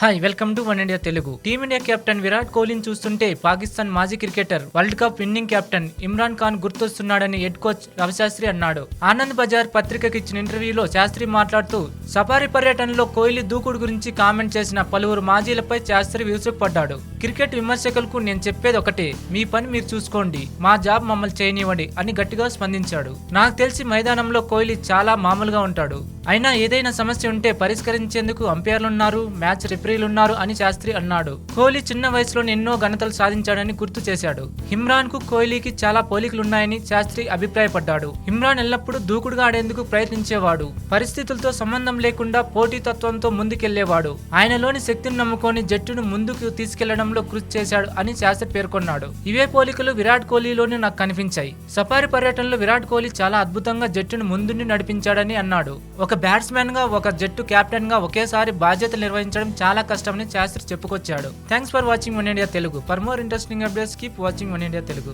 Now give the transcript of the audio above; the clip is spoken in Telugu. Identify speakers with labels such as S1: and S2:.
S1: Hi welcome to One India Telugu Team India captain Virat కోహ్లీని చూస్తుంటే పాకిస్తాన్ మాజీ cricketer world cup winning captain Imran Khan గుర్తొస్తున్నాడని head coach Ravi Shastri అన్నాడు. ఆనంద్ బజార్ పత్రికకి ఇచ్చిన ఇంటర్వ్యూలో శాస్త్రి మాట్లాడుతూ సఫారీ పర్యటనలో కోహ్లీ దూకుడు గురించి కామెంట్ చేసిన పలువురు మాజీలపై శాస్త్రి విరుచుకుపడ్డాడు క్రికెట్ విమర్శకులకు నేను చెప్పేది ఒకటే మీ పని మీరు చూసుకోండి మా జాబ్ మమ్మల్ని చేయనివ్వండి అని గట్టిగా స్పందించాడు. నాకు తెలిసి మైదానంలో కోహ్లీ చాలా మామూలుగా ఉంటాడు. అయినా ఏదైనా సమస్య ఉంటే పరిష్కరించేందుకు అంపైర్లున్నారు మ్యాచ్ ప్రియులున్నారు అని శాస్త్రి అన్నాడు. కోహ్లీ చిన్న వయసులోనే ఎన్నో ఘనతలు సాధించాడని గుర్తు చేశాడు. ఇమ్రాన్కు కోహ్లీకి చాలా పోలికలున్నాయని శాస్త్రి అభిప్రాయపడ్డాడు. ఇమ్రాన్ ఎల్లప్పుడూ దూకుడుగా ఆడేందుకు ప్రయత్నించేవాడు. పరిస్థితులతో సంబంధం లేకుండా పోటీతత్వంతో ముందుకెళ్ళేవాడు. ఆయనలోని శక్తిని నమ్ముకొని జట్టును ముందుకు తీసుకెళ్ళడంలో కృషి చేశాడు అని శాస్త్రి పేర్కొన్నాడు. ఇవే పోలికలు విరాట్ కోహ్లీలోనే నాకు కనిపించాయి. సఫారీ పర్యటనలో విరాట్ కోహ్లీ చాలా అద్భుతంగా జట్టును ముందుండి నడిపించాడని అన్నాడు. ఒక బ్యాట్స్మెన్గా ఒక జట్టు కెప్టెన్గా ఒకేసారి బాధ్యతలు నిర్వహించడం చాలా చాలా కష్టమని శాస్త్రి చెప్పుకొచ్చాడు. Thanks for watching One India Telugu for more interesting updates keep watching One India Telugu